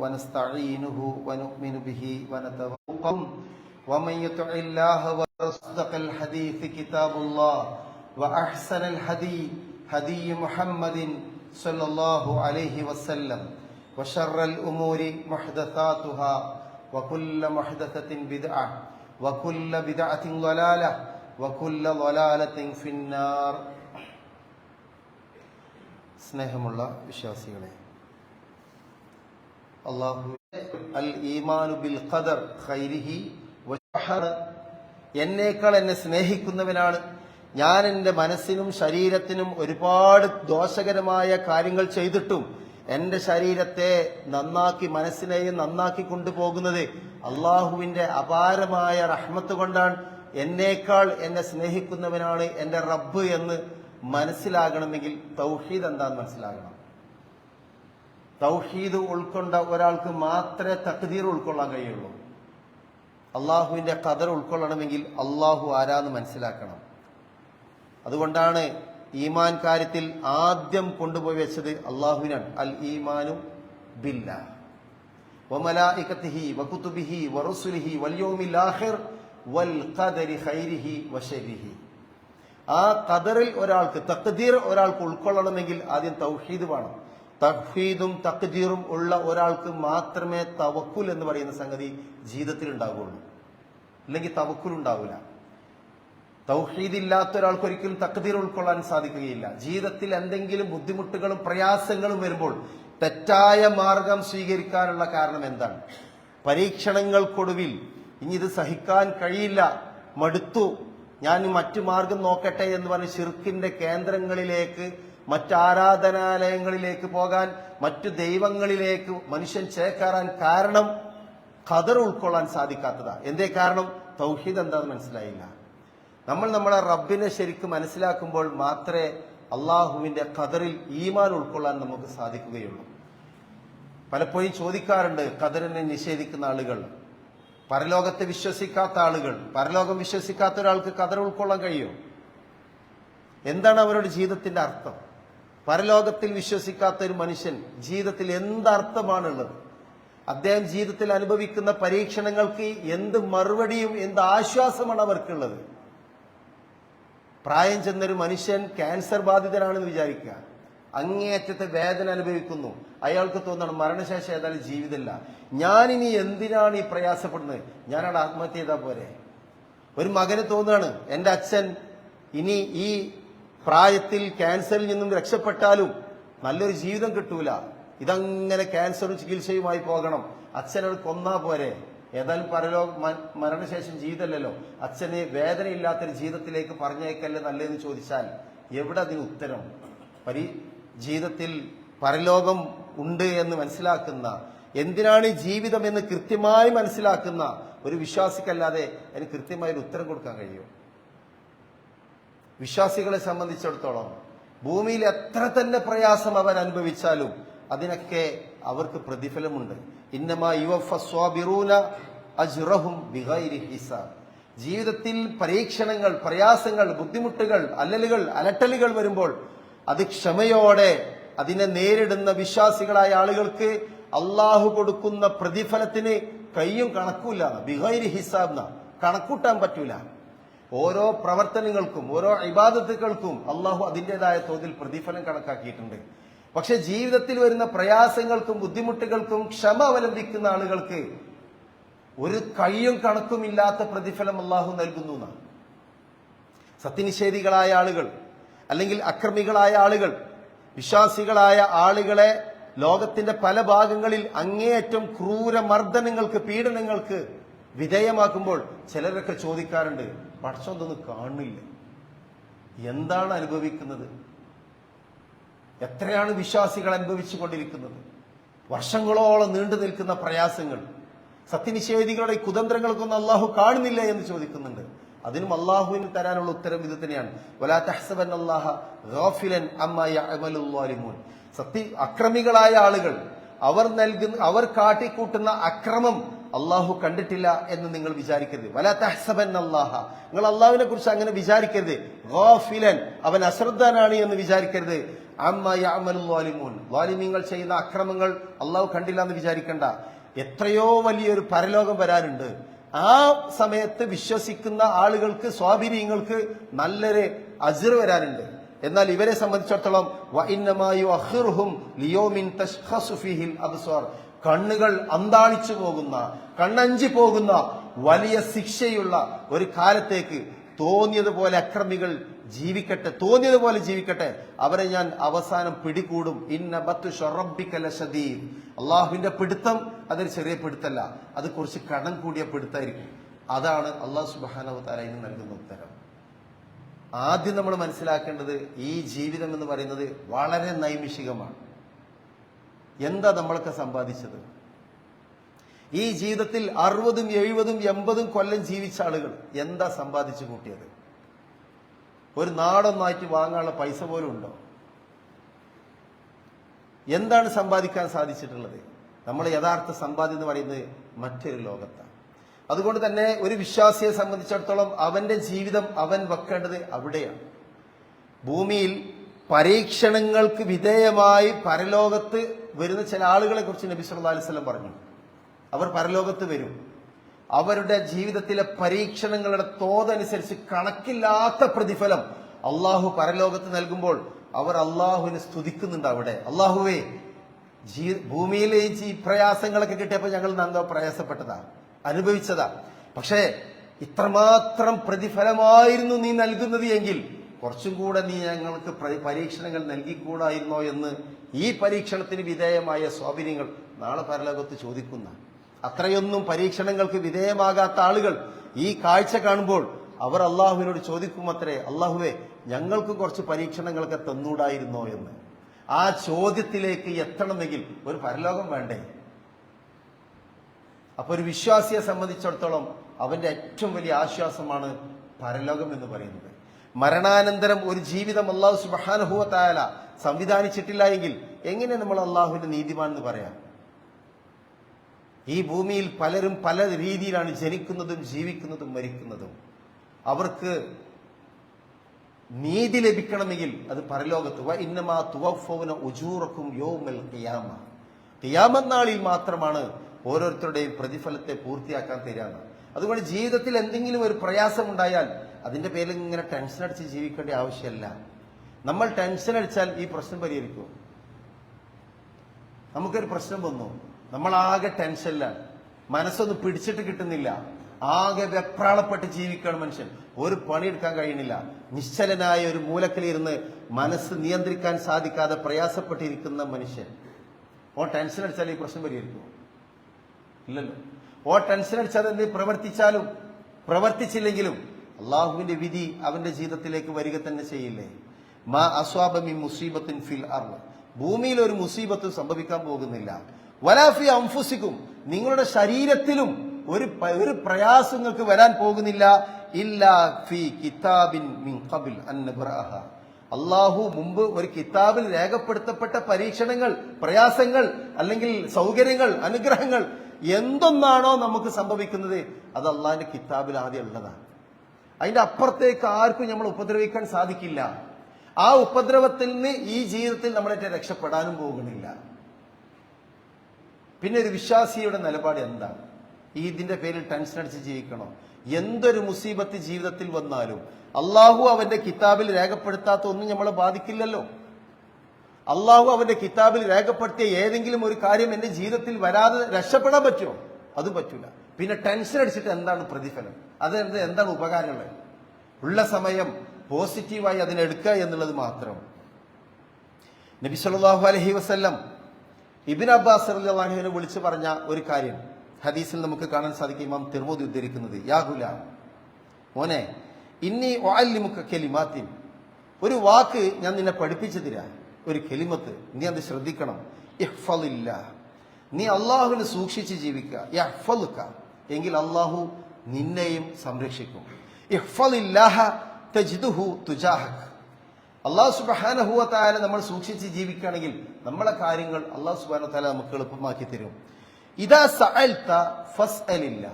ونستعينه ونؤمن به ونتوكل ومن يطع الله وأصدق الحديث كتاب الله وأحسن الهدي هدي محمد صلى الله عليه وسلم وشر الأمور محدثاتها وكل محدثة بدعة وكل بدعة ضلالة وكل ضلالة في النار സ്നേഹമുള്ള വിശ്വാസികളെ അൽ ഈമാനു ബിൽ ഖദർ ഖൈരിഹി എന്നേക്കാൾ എന്നെ സ്നേഹിക്കുന്നവനാണ്. ഞാൻ എന്റെ മനസ്സിനും ശരീരത്തിനും ഒരുപാട് ദോഷകരമായ കാര്യങ്ങൾ ചെയ്തിട്ടും എന്റെ ശരീരത്തെ നന്നാക്കി മനസ്സിനെയും നന്നാക്കി കൊണ്ടുപോകുന്നത് അള്ളാഹുവിന്റെ അപാരമായ റഹ്മത്ത് കൊണ്ടാണ്. എന്നേക്കാൾ എന്നെ സ്നേഹിക്കുന്നവനാണ് എന്റെ റബ്ബ് എന്ന് മനസ്സിലാകണമെങ്കിൽ തൗഹീദ് എന്താന്ന് മനസ്സിലാകണം. തൗഹീദ് ഉൾക്കൊണ്ട ഒരാൾക്ക് മാത്രമേ തക്തീർ ഉൾക്കൊള്ളാൻ കഴിയുള്ളൂ. അള്ളാഹുവിന്റെ കഥർ ഉൾക്കൊള്ളണമെങ്കിൽ അള്ളാഹു ആരാന്ന് മനസ്സിലാക്കണം. അതുകൊണ്ടാണ് ഈമാൻ കാര്യത്തിൽ ആദ്യം കൊണ്ടുപോയി വെച്ചത് അള്ളാഹുവിനാണ്. അൽ ഈമാനു ബില്ല. ആഹിർ വൽ ഖൈരിഹി ആ ഖദറിൽ ഒരാൾക്ക് തക്തീർ ഒരാൾക്ക് ഉൾക്കൊള്ളണമെങ്കിൽ ആദ്യം തൗഹീദ് വേണം. തഹ്ഫീദും തക്ജീറും ഉള്ള ഒരാൾക്ക് മാത്രമേ തവക്കുൽ എന്ന് പറയുന്ന സംഗതി ജീവിതത്തിൽ ഉണ്ടാവുകയുള്ളൂ അല്ലെങ്കിൽ തവക്കുൽ ഉണ്ടാവില്ല. തൗഹീദ് ഇല്ലാത്ത ഒരാൾക്ക് ഒരിക്കലും തക്തീർ ഉൾക്കൊള്ളാൻ സാധിക്കുകയില്ല. ജീവിതത്തിൽ എന്തെങ്കിലും ബുദ്ധിമുട്ടുകളും പ്രയാസങ്ങളും വരുമ്പോൾ തെറ്റായ മാർഗം സ്വീകരിക്കാനുള്ള കാരണം എന്താണ്? പരീക്ഷണങ്ങൾക്കൊടുവിൽ ഇനി ഇത് സഹിക്കാൻ കഴിയില്ല മടുത്തു. ഞാൻ മറ്റു മാർഗം നോക്കട്ടെ എന്ന് പറഞ്ഞ് ഷിർക്കിന്റെ കേന്ദ്രങ്ങളിലേക്ക് മറ്റ് ആരാധനാലയങ്ങളിലേക്ക് പോകാൻ മറ്റു ദൈവങ്ങളിലേക്ക് മനുഷ്യൻ ചേക്കേറാൻ കാരണം ഖദർ ഉൾക്കൊള്ളാൻ സാധിക്കാത്തതാ. എന്തേ കാരണം? തൗഹീദ് എന്താന്ന് മനസ്സിലായില്ല. നമ്മൾ നമ്മളെ റബ്ബിനെ ശരിക്കും മനസ്സിലാക്കുമ്പോൾ മാത്രമേ അള്ളാഹുവിന്റെ ഖദറിൽ ഈമാൻ ഉൾക്കൊള്ളാൻ നമുക്ക് സാധിക്കുകയുള്ളൂ. പലപ്പോഴും ചോദിക്കാറുണ്ട് ഖദറിനെ നിഷേധിക്കുന്ന ആളുകൾ പരലോകത്തെ വിശ്വസിക്കാത്ത ആളുകൾ പരലോകം വിശ്വസിക്കാത്ത ഒരാൾക്ക് കഥർ ഉൾക്കൊള്ളാൻ കഴിയുമോ എന്താണ് അവരുടെ ജീവിതത്തിന്റെ അർത്ഥം? പരലോകത്തിൽ വിശ്വസിക്കാത്ത ഒരു മനുഷ്യൻ ജീവിതത്തിൽ എന്തർത്ഥമാണുള്ളത്? അദ്ദേഹം ജീവിതത്തിൽ അനുഭവിക്കുന്ന പരീക്ഷണങ്ങൾക്ക് എന്ത് മറുപടിയും എന്ത് ആശ്വാസമാണ് അവർക്കുള്ളത്? പ്രായം ചെന്നൊരു മനുഷ്യൻ ക്യാൻസർ ബാധിതനാണെന്ന് വിചാരിക്കുക. അങ്ങേയറ്റത്തെ വേദന അനുഭവിക്കുന്നു. അയാൾക്ക് തോന്നണം മരണശേഷം ഏതായാലും ജീവിതമില്ല. ഞാനിനി എന്തിനാണ് ഈ പ്രയാസപ്പെടുന്നത്? ഞാനവിടെ ആത്മഹത്യ ചെയ്താൽ പോരെ? ഒരു മകന് തോന്നുകയാണ് എന്റെ അച്ഛൻ ഇനി ഈ പ്രായത്തിൽ ക്യാൻസറിൽ നിന്നും രക്ഷപ്പെട്ടാലും നല്ലൊരു ജീവിതം കിട്ടൂല. ഇതങ്ങനെ ക്യാൻസറും ചികിത്സയുമായി പോകണം. അച്ഛനോട് കൊന്നാ പോരെ. ഏതായാലും പരലോ മരണശേഷം ജീവിതമല്ലല്ലോ. അച്ഛനെ വേദനയില്ലാത്തൊരു ജീവിതത്തിലേക്ക് പറഞ്ഞേക്കല്ലേ നല്ലതെന്ന് ചോദിച്ചാൽ എവിടെ അതിന് ഉത്തരം? പരി ജീവിതത്തിൽ പരലോകം ഉണ്ട് എന്ന് മനസ്സിലാക്കുന്ന എന്തിനാണ് ഈ ജീവിതം എന്ന് കൃത്യമായി മനസ്സിലാക്കുന്ന ഒരു വിശ്വാസിക്കല്ലാതെ അതിന് കൃത്യമായൊരു ഉത്തരം കൊടുക്കാൻ കഴിയും. വിശ്വാസികളെ സംബന്ധിച്ചിടത്തോളം ഭൂമിയിൽ എത്ര തന്നെ പ്രയാസം അവൻ അനുഭവിച്ചാലും അതിനൊക്കെ അവർക്ക് പ്രതിഫലമുണ്ട്. ഇന്നമാ അജ്റഹും ബിഗൈരി ഹിസാബ്. ജീവിതത്തിൽ പരീക്ഷണങ്ങൾ പ്രയാസങ്ങൾ ബുദ്ധിമുട്ടുകൾ അല്ലലുകൾ അലട്ടലുകൾ വരുമ്പോൾ അത് ക്ഷമയോടെ അതിനെ നേരിടുന്ന വിശ്വാസികളായ ആളുകൾക്ക് അള്ളാഹു കൊടുക്കുന്ന പ്രതിഫലത്തിന് കയ്യും കണക്കൂല ബിഹൈരി ഹിസാബ് കണക്കൂട്ടാൻ പറ്റൂല. ഓരോ പ്രവർത്തനങ്ങൾക്കും ഓരോ ഇബാദത്തുകൾക്കും അള്ളാഹു അതിന്റെതായ തോതിൽ പ്രതിഫലം കണക്കാക്കിയിട്ടുണ്ട്. പക്ഷെ ജീവിതത്തിൽ വരുന്ന പ്രയാസങ്ങൾക്കും ബുദ്ധിമുട്ടുകൾക്കും ക്ഷമ അവലംബിക്കുന്ന ആളുകൾക്ക് ഒരു കയ്യും കണക്കുമില്ലാത്ത പ്രതിഫലം അള്ളാഹു നൽകുന്നു എന്നാണ്. സത്യനിഷേധികളായ ആളുകൾ അല്ലെങ്കിൽ അക്രമികളായ ആളുകൾ വിശ്വാസികളായ ആളുകളെ ലോകത്തിന്റെ പല ഭാഗങ്ങളിൽ അങ്ങേയറ്റം ക്രൂര മർദ്ദനങ്ങൾക്ക് പീഡനങ്ങൾക്ക് വിധേയമാക്കുമ്പോൾ ചിലരൊക്കെ ചോദിക്കാറുണ്ട് പക്ഷം ഇതൊന്നും കാണില്ല എന്താണ് അനുഭവിക്കുന്നത്? എത്രയാണ് വിശ്വാസികൾ അനുഭവിച്ചു കൊണ്ടിരിക്കുന്നത് വർഷങ്ങളോളം നീണ്ടു നിൽക്കുന്ന പ്രയാസങ്ങൾ സത്യനിഷേധികളുടെ കുതന്ത്രങ്ങൾക്കൊന്നും അള്ളാഹു കാണുന്നില്ല എന്ന് ചോദിക്കുന്നുണ്ട്. അതിനും അള്ളാഹുവിന് തരാനുള്ള ഉത്തരം ഇത് തന്നെയാണ്. സത്യ അക്രമികളായ ആളുകൾ അവർ നൽകുന്ന അവർ കാട്ടിക്കൂട്ടുന്ന അക്രമം അള്ളാഹു കണ്ടിട്ടില്ല എന്ന് നിങ്ങൾ വിചാരിക്കരുത്. വല തഹ്സബൻ അള്ളാഹ നിങ്ങൾ അള്ളാഹുവിനെ കുറിച്ച് അങ്ങനെ വിചാരിക്കരുത്. ഗോഫിലൻ. അവൻ അശ്രദ്ധനാണ് എന്ന് വിചാരിക്കരുത്. അമ്മയാമനും വാലിമീങ്ങൾ ചെയ്യുന്ന അക്രമങ്ങൾ അള്ളാഹു കണ്ടില്ല എന്ന് വിചാരിക്കണ്ട. എത്രയോ വലിയൊരു പരലോകം വരാനുണ്ട്. ആ സമയത്ത് വിശ്വസിക്കുന്ന ആളുകൾക്ക് സ്വാഭിനീയങ്ങൾക്ക് നല്ലൊരു അജിർ വരാനുണ്ട്. എന്നാൽ ഇവരെ സംബന്ധിച്ചിടത്തോളം കണ്ണുകൾ അന്താളിച്ചു പോകുന്ന കണ്ണഞ്ചി പോകുന്ന വലിയ ശിക്ഷയുള്ള ഒരു കാലത്തേക്ക് തോന്നിയതുപോലെ അക്രമികൾ ജീവിക്കട്ടെ തോന്നിയതുപോലെ ജീവിക്കട്ടെ. അവരെ ഞാൻ അവസാനം പിടികൂടും. ഇന്ന ബത്തു ഷൊറബിക്കല ഷദീദ് അള്ളാഹുവിന്റെ പിടുത്തം അതൊരു ചെറിയ പിടുത്തല്ല. അത് കുറച്ച് കടം കൂടിയ പിടുത്തായിരിക്കും. അതാണ് അള്ളാഹു സുബാനവതാര ഇന്ന് നൽകുന്ന ഉത്തരം. ആദ്യം നമ്മൾ മനസ്സിലാക്കേണ്ടത് ഈ ജീവിതം എന്ന് പറയുന്നത് വളരെ നൈമിഷികമാണ്. എന്താ നമ്മളൊക്കെ സമ്പാദിച്ചത്? ഈ ജീവിതത്തിൽ അറുപതും എഴുപതും എൺപതും കൊല്ലം ജീവിച്ച ആളുകൾ എന്താ സമ്പാദിച്ചു കൂട്ടിയത്? ഒരു നാടൊന്നായിട്ട് വാങ്ങാനുള്ള പൈസ പോലും ഉണ്ടോ? എന്താണ് സമ്പാദിക്കാൻ സാധിച്ചിട്ടുള്ളത്? നമ്മൾ യഥാർത്ഥ സമ്പാദ്യം എന്ന് പറയുന്നത് മറ്റൊരു ലോകത്താണ്. അതുകൊണ്ട് തന്നെ ഒരു വിശ്വാസിയെ സംബന്ധിച്ചിടത്തോളം അവന്റെ ജീവിതം അവൻ വെക്കേണ്ടത് അവിടെയാണ്. ഭൂമിയിൽ പരീക്ഷണങ്ങൾക്ക് വിധേയമായി പരലോകത്ത് വരുന്ന ചില ആളുകളെ കുറിച്ച് നബി സല്ലാ അലൈഹി വസല്ലം പറഞ്ഞു. അവർ പരലോകത്ത് വരും. അവരുടെ ജീവിതത്തിലെ പരീക്ഷണങ്ങളുടെ തോതനുസരിച്ച് കണക്കില്ലാത്ത പ്രതിഫലം അള്ളാഹു പരലോകത്ത് നൽകുമ്പോൾ അവർ അള്ളാഹുവിനെ സ്തുതിക്കുന്നുണ്ട് അവിടെ. അള്ളാഹുവേ ജീ ഭൂമിയിലെ ഈ പ്രയാസങ്ങളൊക്കെ കിട്ടിയപ്പോൾ ഞങ്ങൾ നന്ന പ്രയാസപ്പെട്ടതാ അനുഭവിച്ചതാ. പക്ഷേ ഇത്രമാത്രം പ്രതിഫലമായിരുന്നു നീ നൽകുന്നത് എങ്കിൽ കുറച്ചും കൂടെ നീ ഞങ്ങൾക്ക് പ്ര- പരീക്ഷണങ്ങൾ നൽകിക്കൂടായിരുന്നോ എന്ന് ഈ പരീക്ഷണത്തിന് വിധേയമായ സ്വാഭിനങ്ങൾ നാളെ പരലോകത്ത് ചോദിക്കുന്ന അത്രയൊന്നും പരീക്ഷണങ്ങൾക്ക് വിധേയമാകാത്ത ആളുകൾ ഈ കാഴ്ച കാണുമ്പോൾ അവർ അള്ളാഹുവിനോട് ചോദിക്കും അത്രേ അള്ളാഹുവേ ഞങ്ങൾക്ക് കുറച്ച് പരീക്ഷണങ്ങളൊക്കെ തന്നൂടായിരുന്നോ എന്ന്? ആ ചോദ്യത്തിലേക്ക് എത്തണമെങ്കിൽ ഒരു പരലോകം വേണ്ടേ? അപ്പൊ ഒരു വിശ്വാസിയെ സംബന്ധിച്ചിടത്തോളം അവന്റെ ഏറ്റവും വലിയ ആശ്വാസമാണ് പരലോകം എന്ന് പറയുന്നത്. മരണാനന്തരം ഒരു ജീവിതം അള്ളാഹു സുബാനുഭവത്തായാല സംവിധാനിച്ചിട്ടില്ല എങ്കിൽ എങ്ങനെ നമ്മൾ അള്ളാഹുവിന്റെ നീതിമാൻ എന്ന് പറയാം? ഈ ഭൂമിയിൽ പലരും പല രീതിയിലാണ് ജനിക്കുന്നതും ജീവിക്കുന്നതും മരിക്കുന്നതും. അവർക്ക് നീതി ലഭിക്കണമെങ്കിൽ അത് പരലോകത്ത്. ഇന്നമാ തുവഫൗന ഉജൂറക്കും യോമൽ ഖിയാമ. ഖിയാമത്ത് നാളിൽ മാത്രമാണ് ഓരോരുത്തരുടെയും പ്രതിഫലത്തെ പൂർത്തിയാക്കാൻ തരാന്ന്. അതുകൊണ്ട് ജീവിതത്തിൽ എന്തെങ്കിലും ഒരു പ്രയാസം ഉണ്ടായാൽ അതിന്റെ പേരിൽ ഇങ്ങനെ ടെൻഷൻ അടിച്ച് ജീവിക്കേണ്ട ആവശ്യമല്ല. നമ്മൾ ടെൻഷൻ അടിച്ചാൽ ഈ പ്രശ്നം പരിഹരിക്കും. നമുക്കൊരു പ്രശ്നം വന്നു. നമ്മളാകെ ടെൻഷനിലാണ് മനസ്സൊന്നും പിടിച്ചിട്ട് കിട്ടുന്നില്ല. ആകെ വെപ്രാളപ്പെട്ട് ജീവിക്കുകയാണ് മനുഷ്യൻ. ഒരു പണിയെടുക്കാൻ കഴിയുന്നില്ല. നിശ്ചലനായ ഒരു മൂലക്കിലിരുന്ന് മനസ്സ് നിയന്ത്രിക്കാൻ സാധിക്കാതെ പ്രയാസപ്പെട്ടിരിക്കുന്ന മനുഷ്യൻ. ഓ ടെൻഷൻ അടിച്ചാൽ ഈ പ്രശ്നം പരിഹരിക്കുമോ ഇല്ലല്ലോ. ഓ ടെൻഷൻ അടിച്ചാൽ എന്ത്? പ്രവർത്തിച്ചാലും പ്രവർത്തിച്ചില്ലെങ്കിലും അള്ളാഹുവിന്റെ വിധി അവന്റെ ജീവിതത്തിലേക്ക് വരിക തന്നെ ചെയ്യില്ലേ? മാ അസ്വാബമി മുസീബത്തിൻ ഫിൽ അർൾ ഭൂമിയിൽ ഒരു മുസീബത്ത് സംഭവിക്കാൻ പോകുന്നില്ല. വലാഫി അംഫുസിക്കും നിങ്ങളുടെ ശരീരത്തിലും ഒരു ഒരു പ്രയാസങ്ങൾക്ക് വരാൻ പോകുന്നില്ല. ഇല്ലാ ഫി കിതാബിൻ മിൻ ഖബിൽ അൻ നബ്റഅഹ. അള്ളാഹു മുമ്പ് ഒരു കിതാബിൽ രേഖപ്പെടുത്തപ്പെട്ട പരീക്ഷണങ്ങൾ പ്രയാസങ്ങൾ അല്ലെങ്കിൽ സൗകര്യങ്ങൾ അനുഗ്രഹങ്ങൾ എന്തൊന്നാണോ നമുക്ക് സംഭവിക്കുന്നത് അത് അള്ളാഹിന്റെ കിതാബിൽ ആദ്യം ഉള്ളതാണ്. അതിന്റെ അപ്പുറത്തേക്ക് ആർക്കും നമ്മൾ ഉപദ്രവിക്കാൻ സാധിക്കില്ല. ആ ഉപദ്രവത്തിൽ നിന്ന് ഈ ജീവിതത്തിൽ നമ്മളേറ്റ രക്ഷപ്പെടാനും പോകുന്നില്ല. പിന്നെ ഒരു വിശ്വാസിയുടെ നിലപാട് എന്താണ്? ഈ ഇതിന്റെ പേരിൽ ടെൻഷൻ അടിച്ച് ജീവിക്കണോ? എന്തൊരു മുസീബത്ത് ജീവിതത്തിൽ വന്നാലും അള്ളാഹു അവന്റെ കിതാബിൽ രേഖപ്പെടുത്താത്ത ഒന്നും നമ്മളെ ബാധിക്കില്ലല്ലോ. അള്ളാഹു അവന്റെ കിതാബിൽ രേഖപ്പെടുത്തിയ ഏതെങ്കിലും ഒരു കാര്യം എന്റെ ജീവിതത്തിൽ വരാതെ രക്ഷപ്പെടാൻ പറ്റുമോ? അതും പറ്റൂല. പിന്നെ ടെൻഷൻ അടിച്ചിട്ട് എന്താണ് പ്രതിഫലം? അത് എന്ത് എന്താണ് ഉപകാരങ്ങൾ? ഉള്ള സമയം പോസിറ്റീവായി അതിനെടുക്കുക എന്നുള്ളത് മാത്രം. നബി സല്ലല്ലാഹു അലഹി വസ്ല്ലം ഇബിൻ അബ്ബാസ് അള്ളാഹുവിനെ വിളിച്ചു പറഞ്ഞ ഒരു കാര്യം ഹദീസിൽ നമുക്ക് കാണാൻ സാധിക്കും ഇമാം തിർമോദി ഉദ്ധരിക്കുന്നത്. യാഹുല മോനെ ഇന്നി ഒഅല്ലിമുക കെലിമാത്തിൻ. ഒരു വാക്ക് ഞാൻ നിന്നെ പഠിപ്പിച്ചു തരാം. ഒരു കെലിമത്ത്. നീ അത് ശ്രദ്ധിക്കണം. ഇഹ്ഫലില്ല നീ അള്ളാഹുവിനെ സൂക്ഷിച്ച് ജീവിക്കുക. യഹ്ഫലുക എങ്കിൽ അള്ളാഹു നിന്നെയും സംരക്ഷിക്കും. തജ്ദുഹു അള്ളാഹു സുബാനഹുവത്തായ നമ്മൾ സൂക്ഷിച്ച് ജീവിക്കുകയാണെങ്കിൽ നമ്മളെ കാര്യങ്ങൾ അള്ളാഹു സുബാന നമുക്ക് എളുപ്പമാക്കി തരും. ഇതാ സഅൽത ഫസ്അലില്ല.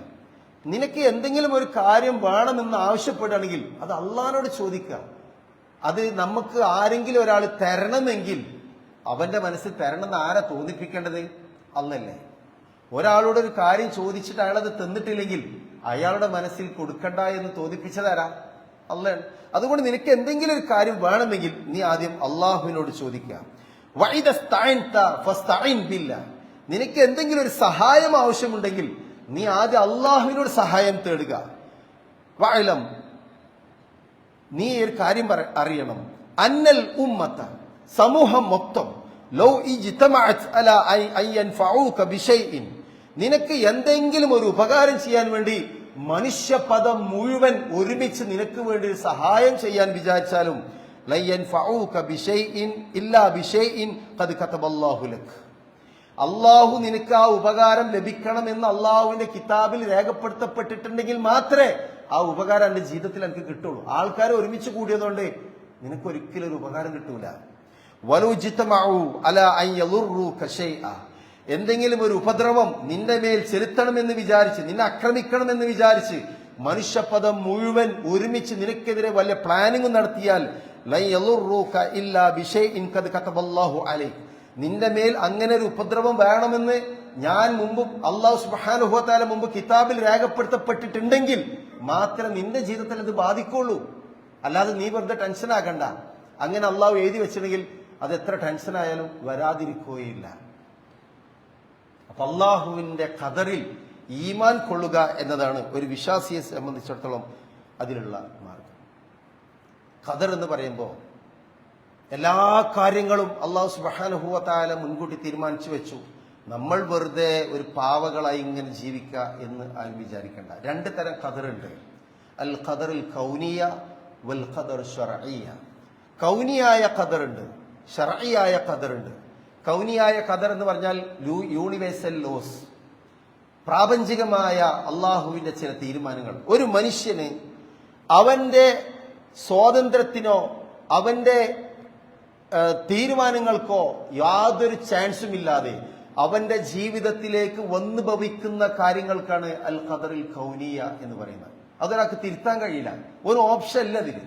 നിനക്ക് എന്തെങ്കിലും ഒരു കാര്യം വേണമെന്ന് ആവശ്യപ്പെടുകയാണെങ്കിൽ അത് അള്ളഹാനോട് ചോദിക്കുക. അത് നമുക്ക് ആരെങ്കിലും ഒരാൾ തരണമെങ്കിൽ അവന്റെ മനസ്സിൽ തരണമെന്ന് ആരാ തോന്നിപ്പിക്കേണ്ടത്? അല്ലല്ലേ ഒരാളോട് ഒരു കാര്യം ചോദിച്ചിട്ട് അയാളത് തന്നിട്ടില്ലെങ്കിൽ അയാളുടെ മനസ്സിൽ കൊടുക്കണ്ട എന്ന് തോന്നിപ്പിച്ചതാരാ? അല്ല അതുകൊണ്ട് നിനക്ക് എന്തെങ്കിലും ഒരു കാര്യം വേണമെങ്കിൽ നീ ആദ്യം അള്ളാഹുവിനോട് ചോദിക്കുക. നിനക്ക് എന്തെങ്കിലും ഒരു സഹായം ആവശ്യമുണ്ടെങ്കിൽ നീ ആദ്യം അള്ളാഹുവിനോട് സഹായം തേടുക. വഅലം. നീ ഒരു കാര്യം അറിയണം. അന്നൽ ഉമ്മത്ത. സമൂഹം മൊത്തം. ലൗ അല നിനക്ക് എന്തെങ്കിലും ഒരു ഉപകാരം ചെയ്യാൻ വേണ്ടി മനുഷ്യപദം മുഴുവൻ ഒരുമിച്ച് നിനക്ക് വേണ്ടി സഹായം ചെയ്യാൻ വിചാരിച്ചാലും അള്ളാഹു നിനക്ക് ആ ഉപകാരം ലഭിക്കണമെന്ന് അള്ളാഹുവിന്റെ കിതാബിൽ രേഖപ്പെടുത്തപ്പെട്ടിട്ടുണ്ടെങ്കിൽ മാത്രമേ ആ ഉപകാരം എന്റെ ജീവിതത്തിൽ എനിക്ക് കിട്ടുള്ളൂ. ആൾക്കാർ ഒരുമിച്ച് കൂടിയതുകൊണ്ട് നിനക്ക് ഒരിക്കലും ഒരു ഉപകാരം കിട്ടൂല. വലുജിത്തമാവൂ അല അൻ യളുറൂക ശൈഅ. എന്തെങ്കിലും ഒരു ഉപദ്രവം നിന്റെ മേൽ ചെലുത്തണമെന്ന് വിചാരിച്ച് നിന്നെ ആക്രമിക്കണമെന്ന് വിചാരിച്ച് മനുഷ്യപദം മുഴുവൻ ഒരുമിച്ച് നിനക്കെതിരെ വലിയ പ്ലാനിങ് നടത്തിയാൽ നിന്റെ മേൽ അങ്ങനെ ഒരു ഉപദ്രവം വേണമെന്ന് ഞാൻ മുമ്പ് അള്ളാഹു സുബാനുഭവത്താല മുമ്പ് കിതാബിൽ രേഖപ്പെടുത്തപ്പെട്ടിട്ടുണ്ടെങ്കിൽ മാത്രം നിന്റെ ജീവിതത്തിൽ അത് ബാധിക്കുള്ളൂ. അല്ലാതെ നീ വെറുതെ ടെൻഷൻ ആകണ്ട അങ്ങനെ അള്ളാഹു എഴുതി വെച്ചിട്ടുണ്ടെങ്കിൽ അത് എത്ര ടെൻഷൻ ആയാലും വരാതിരിക്കുകയില്ല. അള്ളാഹുവിന്റെ ഖദറിൽ ഈമാൻ കൊള്ളുക എന്നതാണ് ഒരു വിശ്വാസിയെ സംബന്ധിച്ചിടത്തോളം അതിലുള്ള മാർഗം. ഖദർ എന്ന് പറയുമ്പോൾ എല്ലാ കാര്യങ്ങളും അള്ളാഹു സുബാനുഭവത്താല മുൻകൂട്ടി തീരുമാനിച്ചു വെച്ചു. നമ്മൾ വെറുതെ ഒരു പാവകളായി ഇങ്ങനെ ജീവിക്കുക എന്ന് ആരും വിചാരിക്കേണ്ട. രണ്ട് തരം ഖദറുണ്ട്. അൽ ഖദറിൽ കൗനിയ വൽ ഖദർ ഷറഇയ കൗനിയായ ഖദറുണ്ട് ഷറഇയായ ഖദറുണ്ട്. കൗനിയായ ഖദർ എന്ന് പറഞ്ഞാൽ യൂണിവേഴ്സൽ ലോസ് പ്രാപഞ്ചികമായ അള്ളാഹുവിന്റെ ചില തീരുമാനങ്ങൾ. ഒരു മനുഷ്യന് അവന്റെ സ്വാതന്ത്ര്യത്തിനോ അവന്റെ തീരുമാനങ്ങൾക്കോ യാതൊരു ചാൻസും ഇല്ലാതെ അവന്റെ ജീവിതത്തിലേക്ക് വന്നു ഭവിക്കുന്ന കാര്യങ്ങൾക്കാണ് അൽ ഖദറിൽ കൗനിയ എന്ന് പറയുന്നത്. അതൊരാൾക്ക് തിരുത്താൻ കഴിയില്ല. ഒരു ഓപ്ഷൻ അല്ല അതിന്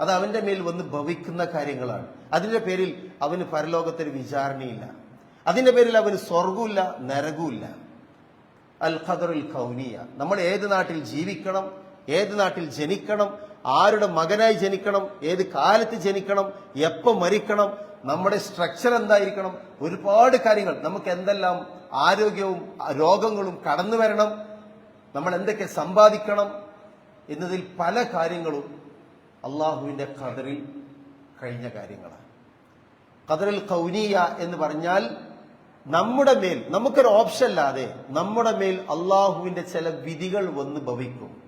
അത് അവന്റെ മേൽ വന്ന് ഭവിക്കുന്ന കാര്യങ്ങളാണ്. അതിന്റെ പേരിൽ അവന് പരലോകത്തിന് വിചാരണയില്ല. അതിന്റെ പേരിൽ അവന് സ്വർഗമില്ല നരകുമില്ല അൽ ഖദറുൽ കൗനിയ. നമ്മൾ ഏത് നാട്ടിൽ ജീവിക്കണം ഏത് നാട്ടിൽ ജനിക്കണം ആരുടെ മകനായി ജനിക്കണം ഏത് കാലത്ത് ജനിക്കണം എപ്പോൾ മരിക്കണം നമ്മുടെ സ്ട്രക്ചർ എന്തായിരിക്കണം ഒരുപാട് കാര്യങ്ങൾ. നമുക്ക് എന്തെല്ലാം ആരോഗ്യവും രോഗങ്ങളും കടന്നു വരണം നമ്മൾ എന്തൊക്കെ സമ്പാദിക്കണം എന്നതിൽ പല കാര്യങ്ങളും അള്ളാഹുവിന്റെ ഖദറിൽ കഴിഞ്ഞ കാര്യങ്ങളാണ്. ഖദറിൽ കൗനീയ എന്ന് പറഞ്ഞാൽ നമ്മുടെ മേൽ നമുക്കൊരു ഓപ്ഷൻ അല്ലാതെ നമ്മുടെ മേൽ അള്ളാഹുവിന്റെ ചില വിധികൾ വന്ന് ഭവിക്കും.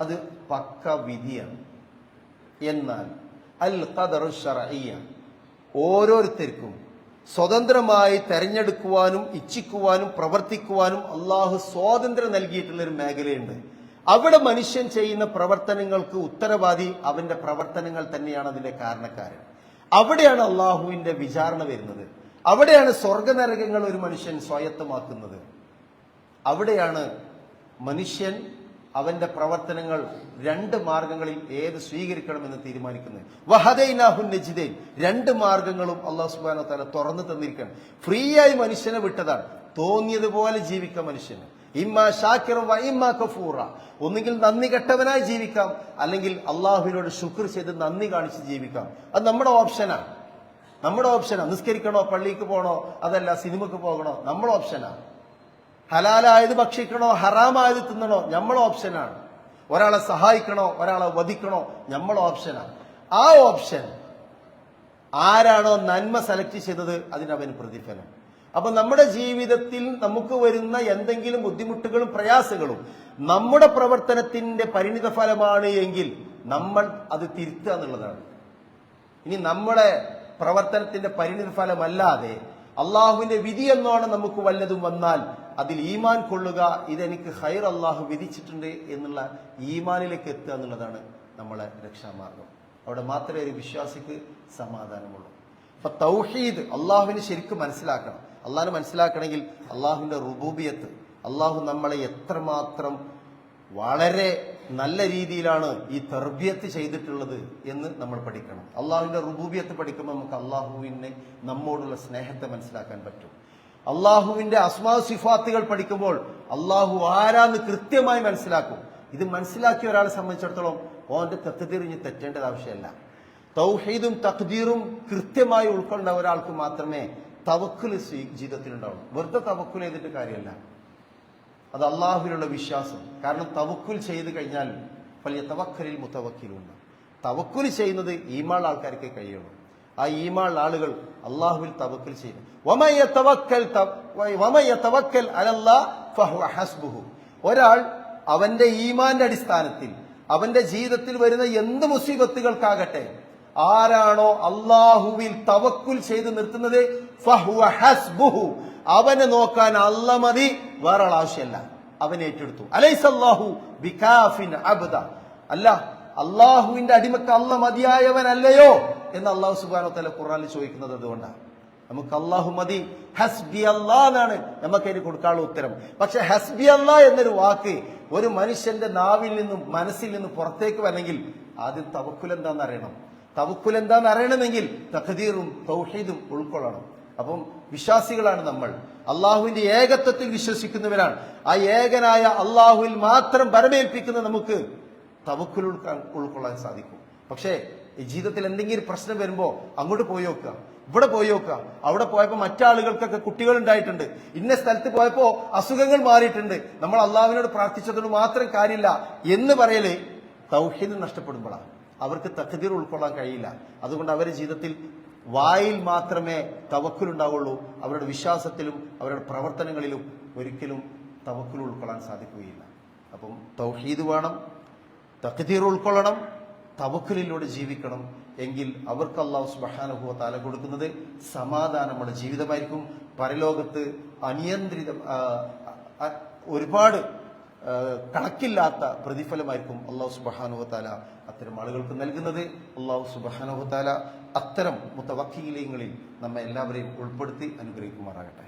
അത് പക്ക വിധിയാണ്. എന്നാൽ അൽ ഖദർ ഓരോരുത്തർക്കും സ്വതന്ത്രമായി തെരഞ്ഞെടുക്കുവാനും ഇച്ഛിക്കുവാനും പ്രവർത്തിക്കുവാനും അള്ളാഹു സ്വാതന്ത്ര്യം നൽകിയിട്ടുള്ള ഒരു മേഖലയുണ്ട്. അവിടെ മനുഷ്യൻ ചെയ്യുന്ന പ്രവർത്തനങ്ങൾക്ക് ഉത്തരവാദി അവന്റെ പ്രവർത്തനങ്ങൾ തന്നെയാണ് അതിന്റെ കാരണക്കാരൻ. അവിടെയാണ് അള്ളാഹുവിന്റെ വിചാരണ വരുന്നത്. അവിടെയാണ് സ്വർഗനരകങ്ങൾ ഒരു മനുഷ്യൻ സ്വായത്തമാക്കുന്നത്. അവിടെയാണ് മനുഷ്യൻ അവന്റെ പ്രവർത്തനങ്ങൾ രണ്ട് മാർഗങ്ങളിൽ ഏത് സ്വീകരിക്കണമെന്ന് തീരുമാനിക്കുന്നത്. വഹദൈനാഹു നജിദൈൻ. രണ്ട് മാർഗങ്ങളും അള്ളാഹു സുബാന തല തുറന്നു തന്നിരിക്കുകയാണ്. ഫ്രീ ആയി മനുഷ്യനെ വിട്ടതാണ്. തോന്നിയതുപോലെ ജീവിക്കാം മനുഷ്യന്. ഇമ്മാ ഷാക്കിറ ഇമ്മ കഫൂറ ഒന്നുകിൽ നന്ദി കെട്ടവനായി ജീവിക്കാം അല്ലെങ്കിൽ അള്ളാഹുവിനോട് ശുക്ർ ചെയ്ത് നന്ദി കാണിച്ച് ജീവിക്കാം. അത് നമ്മുടെ ഓപ്ഷനാണ് നമ്മുടെ ഓപ്ഷനാണ് നിസ്കരിക്കണോ പള്ളിക്ക് പോകണോ അതല്ല സിനിമക്ക് പോകണോ നമ്മുടെ ഓപ്ഷനാണ് ഹലാലായത് ഭക്ഷിക്കണോ ഹറാമായത് തിന്നണോ നമ്മളെ ഓപ്ഷനാണ് ഒരാളെ സഹായിക്കണോ ഒരാളെ വധിക്കണോ നമ്മളെ ഓപ്ഷനാണ് ആ ഓപ്ഷൻ ആരാണോ നന്മ സെലക്ട് ചെയ്തത് അതിനവന് പ്രതിഫലം. അപ്പൊ നമ്മുടെ ജീവിതത്തിൽ നമുക്ക് വരുന്ന എന്തെങ്കിലും ബുദ്ധിമുട്ടുകളും പ്രയാസങ്ങളും നമ്മുടെ പ്രവർത്തനത്തിന്റെ പരിണിത ഫലമാണ് എങ്കിൽ നമ്മൾ അത് തിരുത്തുക എന്നുള്ളതാണ്. ഇനി നമ്മുടെ പ്രവർത്തനത്തിന്റെ പരിണിത ഫലമല്ലാതെ അള്ളാഹുവിന്റെ വിധി എന്നോണം നമുക്ക് വല്ലതും വന്നാൽ അതിൽ ഈമാൻ കൊള്ളുക ഇതെനിക്ക് ഹൈർ അള്ളാഹു വിധിച്ചിട്ടുണ്ട് എന്നുള്ള ഈമാനിലേക്ക് എത്തുക എന്നുള്ളതാണ് നമ്മളെ രക്ഷാമാർഗം. അവിടെ മാത്രമേ ഒരു വിശ്വാസിക്ക് സമാധാനമുള്ളൂ. അപ്പൊ തൗഹീദ് അള്ളാഹുവിന് ശരിക്കും മനസ്സിലാക്കണം. അള്ളാഹിനെ മനസ്സിലാക്കണമെങ്കിൽ അള്ളാഹുവിന്റെ റുബൂബിയത്ത് അള്ളാഹു നമ്മളെ എത്രമാത്രം വളരെ നല്ല രീതിയിലാണ് ഈ തെർബിയത്ത് ചെയ്തിട്ടുള്ളത് എന്ന് നമ്മൾ പഠിക്കണം. അള്ളാഹുവിന്റെ റുബൂബിയത്ത് പഠിക്കുമ്പോൾ നമുക്ക് അള്ളാഹുവിനെ നമ്മോടുള്ള സ്നേഹത്തെ മനസ്സിലാക്കാൻ പറ്റും. അള്ളാഹുവിന്റെ അസ്മാ സിഫാത്തുകൾ പഠിക്കുമ്പോൾ അള്ളാഹു ആരാന്ന് കൃത്യമായി മനസ്സിലാക്കും. ഇത് മനസ്സിലാക്കിയ ഒരാളെ സംബന്ധിച്ചിടത്തോളം ഓന്റെ തെത്തുതിരിഞ്ഞ് തെറ്റേണ്ടത് ആവശ്യമല്ല. തൗഹീദും തഖ്ദീറും കൃത്യമായി ഉൾക്കൊണ്ട ഒരാൾക്ക് മാത്രമേ തവക്കുൽ ജീവിതത്തിൽ ഉണ്ടാവുള്ളൂ വെറുതെ തവക്കുൽ ചെയ്തിട്ട് കാര്യമല്ല അത് അള്ളാഹുവിനുള്ള വിശ്വാസം. കാരണം തവക്കുൽ ചെയ്ത് കഴിഞ്ഞാൽ വലിയ തവക്കലിൽ മുത്തവക്കിലുണ്ട് തവക്കുൽ ചെയ്യുന്നത് ഈമാൾ ആൾക്കാർക്ക് കഴിയുള്ളൂ. ആ ഈമാൾ ആളുകൾ അള്ളാഹുവിൽ തവക്കൽ ചെയ്യുന്നു. ഒരാൾ അവന്റെ ഈമാന്റെ അടിസ്ഥാനത്തിൽ അവന്റെ ജീവിതത്തിൽ വരുന്ന എന്ത് മുസീബത്തുകൾക്കാകട്ടെ ആരാണോ അള്ളാഹുവിൽ തവക്കുൽ ചെയ്ത് നിർത്തുന്നത്. അവനെ നോക്കാൻ അല്ല മതി. വേറെ ആവശ്യമല്ല. അവൻ ഏറ്റെടുത്തു. അലൈസല്ലാഹു ബികാഫിൻ അബ്ദ. അല്ല അള്ളാഹുവിന്റെ അടിമക്ക് അല്ല മതിയായവനല്ലയോ എന്ന് അള്ളാഹു സുബാനോ തല ഖുറാനിൽ ചോദിക്കുന്നത് അതുകൊണ്ടാണ് നമുക്ക് അള്ളാഹു മതി. ഹസ്ബി അല്ലാ എന്നാണ് നമുക്ക് അതിന് കൊടുക്കാനുള്ള ഉത്തരം. പക്ഷെ ഹസ്ബി അല്ലാ എന്നൊരു വാക്ക് ഒരു മനുഷ്യന്റെ നാവിൽ നിന്നും മനസ്സിൽ നിന്നും പുറത്തേക്ക് വരണമെങ്കിൽ ആദ്യം തവക്കുൽ എന്താണെന്ന് അറിയണം. തവക്കുൽ എന്താണെന്ന് അറിയണമെങ്കിൽ തഖദീറും തൗഹീദും ഉൾക്കൊള്ളണം. അപ്പം വിശ്വാസികളാണ് നമ്മൾ. അള്ളാഹുവിന്റെ ഏകത്വത്തിൽ വിശ്വസിക്കുന്നവരാണ്. ആ ഏകനായ അള്ളാഹുവിൽ മാത്രം പരമേൽപ്പിക്കുന്ന നമുക്ക് തവക്കുൽ ഉൾക്കൊള്ളാൻ സാധിക്കും. പക്ഷേ ജീവിതത്തിൽ എന്തെങ്കിലും പ്രശ്നം വരുമ്പോ അങ്ങോട്ട് പോയി നോക്കുക ഇവിടെ പോയി നോക്കുക. അവിടെ പോയപ്പോ മറ്റാളുകൾക്കൊക്കെ കുട്ടികൾ ഉണ്ടായിട്ടുണ്ട്. ഇന്ന സ്ഥലത്ത് പോയപ്പോ അസുഖങ്ങൾ മാറിയിട്ടുണ്ട്. നമ്മൾ അള്ളാഹുവിനോട് പ്രാർത്ഥിച്ചതുകൊണ്ട് മാത്രം കാര്യമില്ല എന്ന് പറയൽ തൗഹീദ് നഷ്ടപ്പെടുമ്പോഴാണ് അവർക്ക് തഖദീർ ഉൾക്കൊള്ളാൻ കഴിയില്ല. അതുകൊണ്ട് അവരുടെ ജീവിതത്തിൽ വായിൽ മാത്രമേ തവക്കുൽ ഉണ്ടാവുള്ളൂ അവരുടെ വിശ്വാസത്തിലും അവരുടെ പ്രവർത്തനങ്ങളിലും ഒരിക്കലും തവക്കുൽ ഉൾക്കൊള്ളാൻ സാധിക്കുകയില്ല. അപ്പം തൗഹീദ് വേണം തക്തീർ ഉൾക്കൊള്ളണം തവക്കുലിലൂടെ ജീവിക്കണം. എങ്കിൽ അവർക്ക് അള്ളാഹു സുബഹാനുഭവ താല കൊടുക്കുന്നത് സമാധാനമുള്ള ജീവിതമായിരിക്കും. പരലോകത്ത് അനിയന്ത്രിത ഒരുപാട് കണക്കില്ലാത്ത പ്രതിഫലമായിരിക്കും അള്ളാഹു സുബഹാനുവത്താല അത്തരം ആളുകൾക്ക് നൽകുന്നത്. അള്ളാഹു സുബഹാനുവത്താല അത്തരം മുത്തവക്കീലയങ്ങളിൽ നമ്മെ എല്ലാവരെയും ഉൾപ്പെടുത്തി അനുഗ്രഹിക്കുമാറാകട്ടെ.